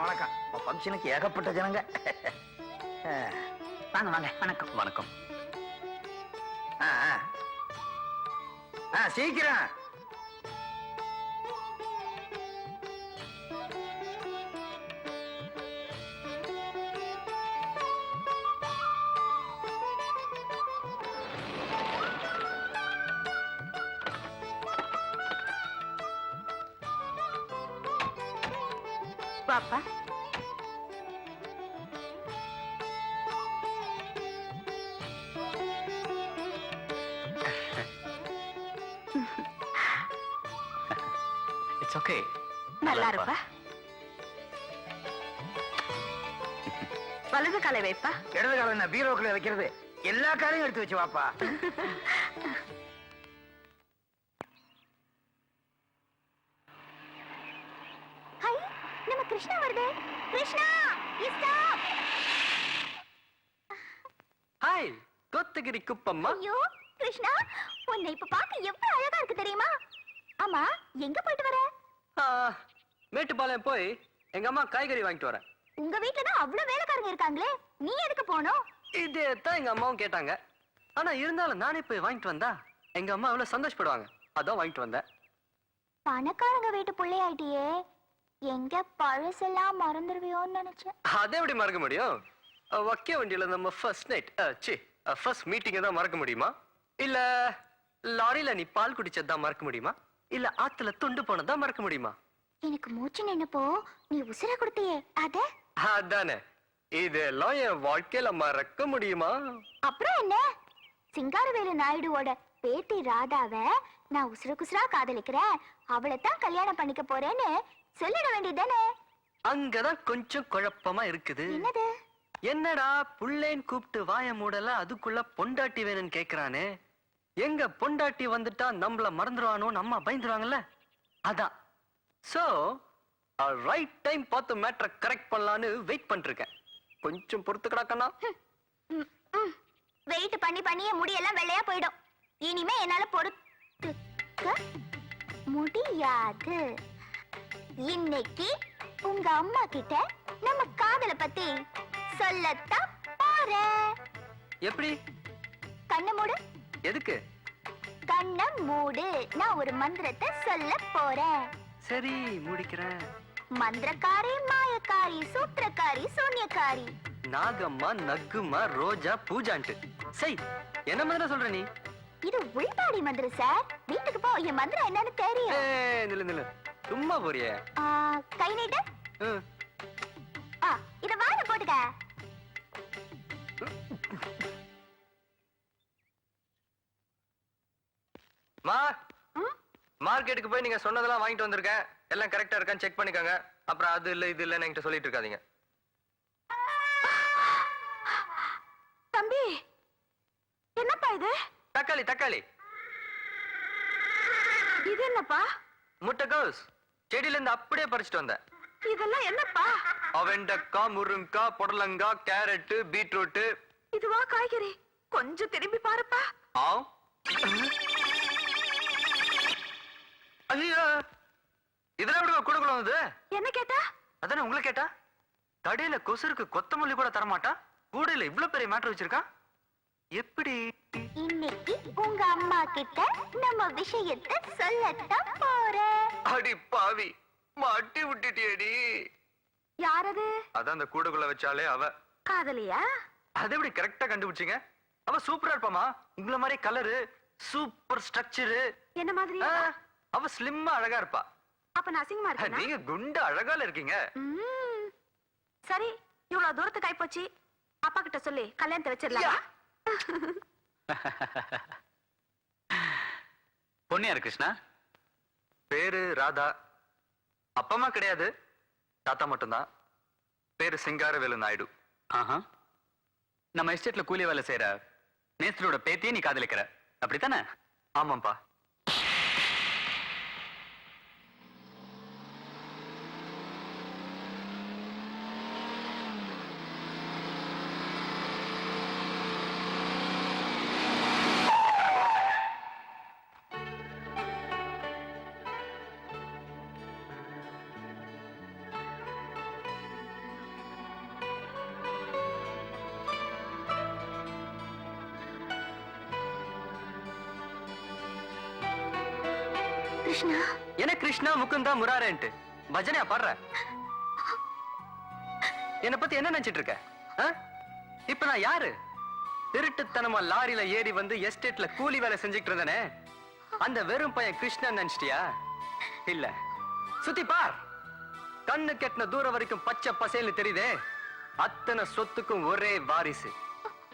வணக்கம். வணக்கம் உங்க ஃபங்க்ஷனுக்கு ஏகப்பட்ட ஜனங்க. வாங்க வாங்க வணக்கம். வணக்கம். ஆ சீக்கிரம். பாப்பா. இட்ஸ் ஓகே நல்லா இருப்பா. வலது காலை வைப்பா. இடது காலம் என்ன பீரோக்குள்ள வைக்கிறது? எல்லா காலையும் எடுத்து வச்சு வாப்பா. கிருஷ்ணா வருது. Krishna stop hi Kotagiri Kuppamma. ஐயோ கிருஷ்ணா உன்னை இப்ப பார்க்க எவ்வளவு அழகா இருக்கு தெரியுமா? ஆமா எங்க போயிட்டு வர? மேட்டுப்பாளையம் போய் எங்க அம்மா காய்கறி வாங்கிட்டு வரேன். உங்க வீட்ல தான் அவ்வளவு வேலைக்காரங்க இருக்காங்களே நீ எதுக்கு போனோம் இதே தான் எங்க அம்மாவும் கேட்டாங்க. ஆனா இருந்தாலும் நானே போய் வாங்கிட்டு வந்தா எங்க அம்மா அவ்வளவு சந்தோஷப்படுவாங்க. அதான் வாங்கிட்டு வந்தேன். பணக்காரங்க வீட்டு பிள்ளையாயிட்டியே. எங்க பழசெல்லாம் மறந்துடுவியோன்னு நினைச்சேன். அதை எப்படி மறக்க முடியும்? வக்கிய வண்டியில நம்ம ஃபர்ஸ்ட் நைட் சி ஃபர்ஸ்ட் மீட்டிங்கை தான் மறக்க முடியுமா? இல்ல லாரியில நீ பால் குடிச்சது தான் மறக்க முடியுமா? இல்ல ஆத்துல துண்டு போனதான் மறக்க முடியுமா? எனக்கு மூச்சு நின்னப்போ நீ உசுர கொடுத்தியே அத? அதானே. இதெல்லாம் என் வாழ்க்கையில மறக்க முடியுமா? அப்புறம் என்ன? சிங்காரவேலு நாயுடுவோட பேத்தி ராதாவ நான் உசுர குசுரா காதலிக்கிறேன். அவளை தான் கல்யாணம் பண்ணிக்க போறேன்னு சொல்லிட வேண்டியதானே அங்கதான் கொஞ்சம் குழப்பமா இருக்குது. என்னது? என்னடா புள்ளேன் கூப்பிட்டு வாய மூடல அதுக்குள்ள பொண்டாட்டி வேணும்னு கேக்குறானே? எங்க பொண்டாட்டி வந்துட்டா நம்மள மறந்துடுவானோ நம்ம பயந்துருவாங்கல்ல? அதான். சோ ரைட் டைம் பார்த்து மேட்ரை கரெக்ட் பண்ணலான்னு வெயிட் பண்ணிருக்கேன். கொஞ்சம் பொறுத்து கிடக்கண்ணா வெயிட் பண்ணி பண்ணியே முடியெல்லாம் வெள்ளையா போயிடும். இனிமே என்னால பொறுத்துக்க முடியாது. இன்னைக்கு உங்க அம்மா கிட்ட நம்ம காதல பத்தி சொல்லத்தான் போறேன் எப்படி? கண்ணை மூடு. எதுக்கு? கண்ணை மூடு. நான் ஒரு மந்திரத்தை சொல்ல போறேன். சரி முடிக்கிறேன். மந்திரக்காரி மாயக்காரி சூத்திரக்காரி சூன்யக்காரி. நாகம்மா நக்குமா ரோஜா பூஜான்ட்டு. சை என்ன மாதிரி சொல்ற நீ? இது உள்பாடி மந்திரம் சார். வீட்டுக்கு போ. என் மந்திரம் என்னன்னு தெரியும். நில்லு நில்லு. சும்மா போறியே. கை நீட்டு. இத வாயில போட்டுக்க. மா? மார்க்கெட்டுக்கு போய் நீங்க சொன்னதெல்லாம் வாங்கிட்டு வந்திருக்கேன். எல்லாம் கரெக்டா இருக்கான்னு செக் பண்ணிக்கோங்க. அப்புறம் அது இல்ல இது இல்லன்னு என்கிட்ட சொல்லிட்டு இருக்காதீங்க. தம்பி என்னப்பா இது? தக்காளி தக்காளி. இது என்னப்பா? முட்டைகோஸ் செடியில இருந்து அப்படியே பறிச்சுட்டு வந்தேன். இதெல்லாம் என்னப்பா? அவெண்டக்காய் முருங்கக்காய் புடலங்காய் கேரட்டு பீட்ரூட்டு. இதுவா காய்கறி? கொஞ்சம் திரும்பி பாருப்பா. ஆ? ஐயோ! இதெல்லாம் எப்படி கொடுக்கல வந்தது என்ன கேட்டா? அதானே உங்களை கேட்டா? கடையில கொசுருக்கு கொத்தமல்லி கூட தரமாட்டா? கூடையில இவ்வளவு பெரிய மேட்டர் வச்சிருக்கா? எப்படி? உங்க அம்மா கிட்ட நம்ம விஷயத்தை சொல்லத்தான் போறேன் அடி பாவி மாட்டி விட்டுட்டியடி. யாரது? அதான் அந்த கூடைக்குள்ள வச்சாலே அவ. காதலியா? அது எப்படி கரெக்டா கண்டுபிடிச்சீங்க? அவ சூப்பரா இருப்பாமா? உங்கள மாதிரி கலரு சூப்பர் ஸ்ட்ரக்சரு என்ன மாதிரி? அவ ஸ்லிம்மா அழகா இருப்பா. அப்ப நான் அசிங்கமா நீங்க குண்டு அழகால இருக்கீங்க. சரி இவ்வளவு தூரத்துக்கு ஆயிப்போச்சு. அப்பா கிட்ட சொல்லி கல்யாணத்தை. வச்சிடலாம்? பொன்னியார் கிருஷ்ணா? பேரு ராதா. அப்பா அம்மா கிடையாது. தாத்தா மட்டும்தான். பேரு சிங்காரவேலு நாயுடு. ஆஹா. நம்ம எஸ்டேட்ல கூலி வேலை செய்யற நேஸ்தரோட பேத்தியை நீ காதலிக்கிற. அப்படித்தானே? ஆமாப்பா கிருஷ்ணா? என்ன கிருஷ்ணா முக்குந்தா முராரேன்ட்டு. பஜனையா பாடுற? என்ன பத்தி என்ன நினைச்சிட்டு இருக்க? இப்ப நான் யாரு? திருட்டுத்தனமா லாரியில ஏறி வந்து எஸ்டேட்ல கூலி வேலை செஞ்சுட்டு இருந்தனே. அந்த வெறும் பையன் கிருஷ்ணன் நினைச்சிட்டியா? இல்ல. சுத்தி பார். கண்ணு கெட்டின தூரம் வரைக்கும் பச்சை பசேல்னு தெரியுதே. அத்தனை சொத்துக்கும் ஒரே வாரிசு.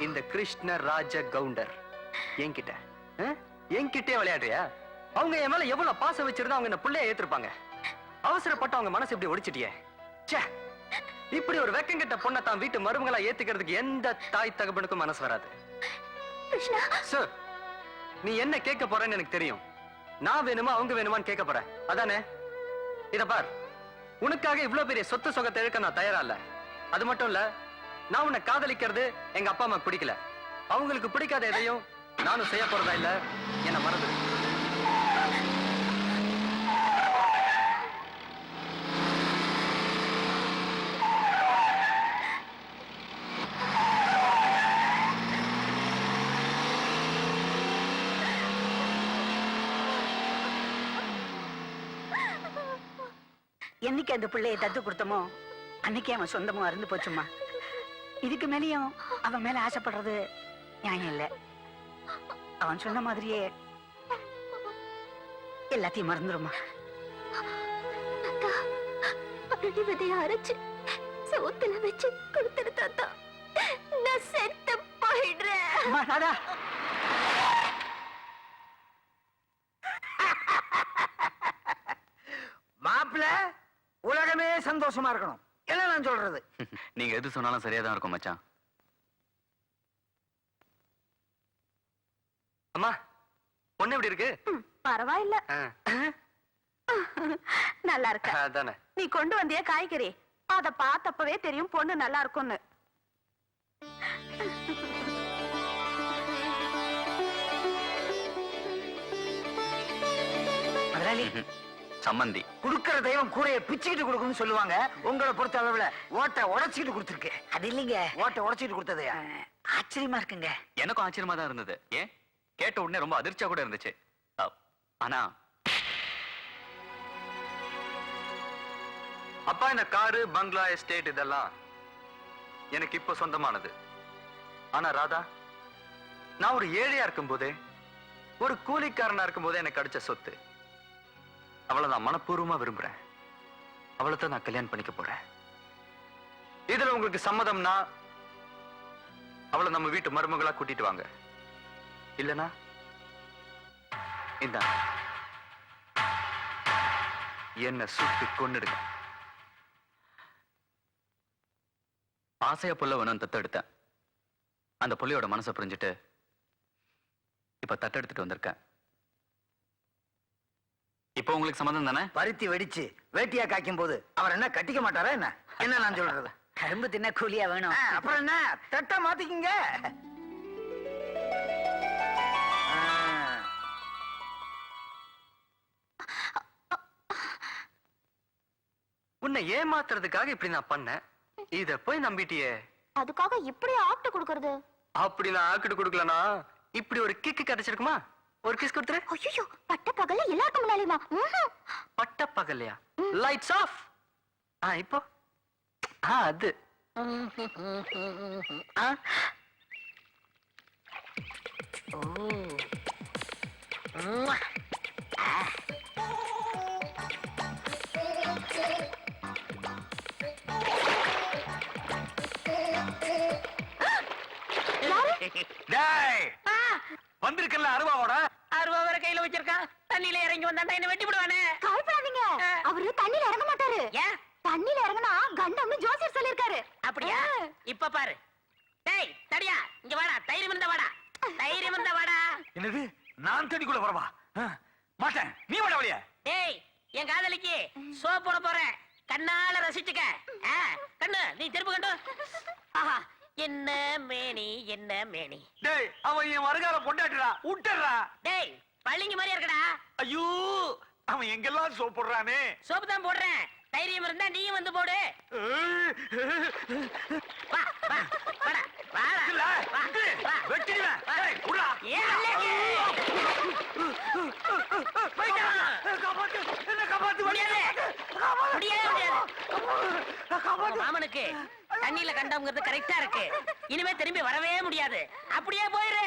இந்த கிருஷ்ண ராஜ கவுண்டர் என்கிட்ட என்கிட்டே விளையாடுறியா? அவங்க என் மேல எவ்வளவு பாசம் வச்சிருந்தா அவங்க என்ன பிள்ளைய ஏத்திருப்பாங்க? அவசரப்பட்டு அவங்க மனசு இப்படி ஒடிச்சிட்டியே. ச்சே! இப்படி ஒரு வெக்கங்கிட்ட பொண்ணை தான் வீட்டு மருமகளா ஏத்துக்கிறதுக்கு எந்த தாய் தகப்பனுக்கும் மனசு வராது. சார் நீ என்ன கேட்க போறேன்னு எனக்கு தெரியும். நான் வேணுமா அவங்க வேணுமான்னு கேட்க போறேன். அதானே? இத பார். உனக்காக இவ்ளோ பெரிய சொத்து சொகத்தை இழக்க நான் தயாரா இல்ல. அது மட்டும் இல்ல நான் உன்னை காதலிக்கிறது எங்க அப்பா அம்மா பிடிக்கல. அவங்களுக்கு பிடிக்காத எதையும் நானும் செய்ய போறதா இல்ல? என்ன மறந்து என்னைக்கு அந்த பிள்ளையை தத்து கொடுத்தோமோ அன்னைக்கே அவன் சொந்தமும் அருந்து போச்சுமா இதுக்கு மேலேயும் அவன் மேல ஆசைப்படுறது நியாயம் இல்லை. அவன் சொன்ன மாதிரியே எல்லாத்தையும் மறந்துருமா விதைய அரைச்சு சோத்துல வச்சு கொடுத்துரு தாத்தா. நான் செத்து போயிடுறேன். அம்மா, ராதா. மாப்பிள உலகமே சந்தோஷமா இருக்கணும். என்ன நான் சொல்றது? நீங்க எது சொன்னாலும் சரியா தான் இருக்கும் மச்சான். அம்மா பொண்ணு எப்படி இருக்கு? பரவாயில்ல. நல்லா இருக்க? அதானே. நீ கொண்டு வந்திய காய்கறி. அத பார்த்தப்பவே தெரியும் பொண்ணு நல்லா இருக்கும்னு. முதலாளி. சம்மந்தி. குடுக்கிற தெய்வம் கூரையை பிச்சுக்கிட்டு கொடுக்கும்னு சொல்லுவாங்க. உங்களை பொறுத்த அளவுல ஓட்டை உடைச்சிக்கிட்டு கொடுத்துருக்கு. அது இல்லைங்க. ஓட்டை உடைச்சிட்டு கொடுத்ததையா ஆச்சரியமா இருக்குங்க. எனக்கும் ஆச்சரியமா தான் இருந்தது. ஏன்? கேட்ட உடனே ரொம்ப அதிர்ச்சியா கூட இருந்துச்சு. ஆனா அப்பா இந்த காரு பங்களா எஸ்டேட் இதெல்லாம் எனக்கு இப்ப சொந்தமானது. ஆனா ராதா நான் ஒரு ஏழையா இருக்கும்போதே ஒரு கூலிக்காரனா இருக்கும்போதே எனக்கு கிடைச்ச சொத்து. அவளை நான் மனப்பூர்வமா விரும்புறேன். அவளை தான் நான் கல்யாணம் பண்ணிக்க போறேன். இதுல உங்களுக்கு சம்மதம்னா அவளை நம்ம வீட்டு மருமகளா கூட்டிட்டு வாங்க. இல்லனா இந்த. என்ன சுட்டு கொண்டுடுங்க ஆசையா புள்ள வேணும் தத்தெடுத்தேன் அந்த புள்ளையோட மனசை புரிஞ்சுட்டு இப்ப தத்தெடுத்துட்டு வந்திருக்கேன். இப்போ உங்களுக்கு சம்மதம் தானே? பருத்தி வெடிச்சு வேட்டியா காய்க்கும் போது அவர் என்ன கட்டிக்க மாட்டாரா என்ன? என்ன நான் சொல்றது? கரும்பு தின்ன கூலியா வேணும். அப்புறம் என்ன? தட்டை மாத்திக்கிங்க. உன்னை ஏமாத்துறதுக்காக இப்படி நான் பண்ணேன். இத போய் நம்பிட்டியே. அதுக்காக இப்படி ஆப்ட் கொடுக்கறது? அப்படி நான் ஆக்கிட்டு கொடுக்கலனா? இப்படி ஒரு கிக்கு கிடைச்சிருக்குமா ஒரு கிஸ் கொடுத்துரு. ஐயோ பட்ட பகல்ல எல்லாருக்கும் முன்னாடியுமா ம்ஹும். பட்ட பகல்லையா? லைட்ஸ் ஆஃப் ஆ இப்போ? ஆ அது. ஆ. டேய் வந்திருக்கல அருவாவோட. அருவா வேற கையில வச்சிருக்கான் தண்ணியில இறங்கி வந்தா என்ன வெட்டி விடுவானே கவலைப்படாதீங்க அவரு தண்ணியில இறங்க மாட்டாரு. ஏன் தண்ணியில இறங்கினா கண்டம்னு ஜோசியர் சொல்லிருக்காரு அப்படியா? இப்ப பாரு. டேய் தடியா இங்க வாடா தைரியம் இருந்த வாடா. தைரியம் இருந்த வாடா. என்னது? நான் தண்ணிக்குள்ள வரவா? மாட்டேன். நீ வாட வழியா டேய் என் காதலிக்கு சோ போட போறேன். கண்ணால ரசிச்சுக்க. கண்ணு நீ திருப்பு கண்டு ஆஹா என்ன மேனி என்ன மேனி டேய் அவன் என் வருகால பொண்டாட்டுடா விட்டுறா டேய் பள்ளிங்க மாதிரி இருக்கடா ஐயோ அவன் எங்கெல்லாம் சோப்படுறானே சோப்பு தான் போடுறேன் தைரியம் இருந்தா நீயும் வந்து போடு வா வா வாடா வா. வெட்டிடுவேன். டேய், விட்றா. ஏன் அல்லேங்க? போய்டா. காப்பாத்து. முடியாது முடியவே முடியாது உங்க மாமனுக்கு தண்ணியில கண்டவங்கிறது கரெக்டா இருக்கு. இனிமே திரும்பி வரவே முடியாது. அப்படியே போயிரு.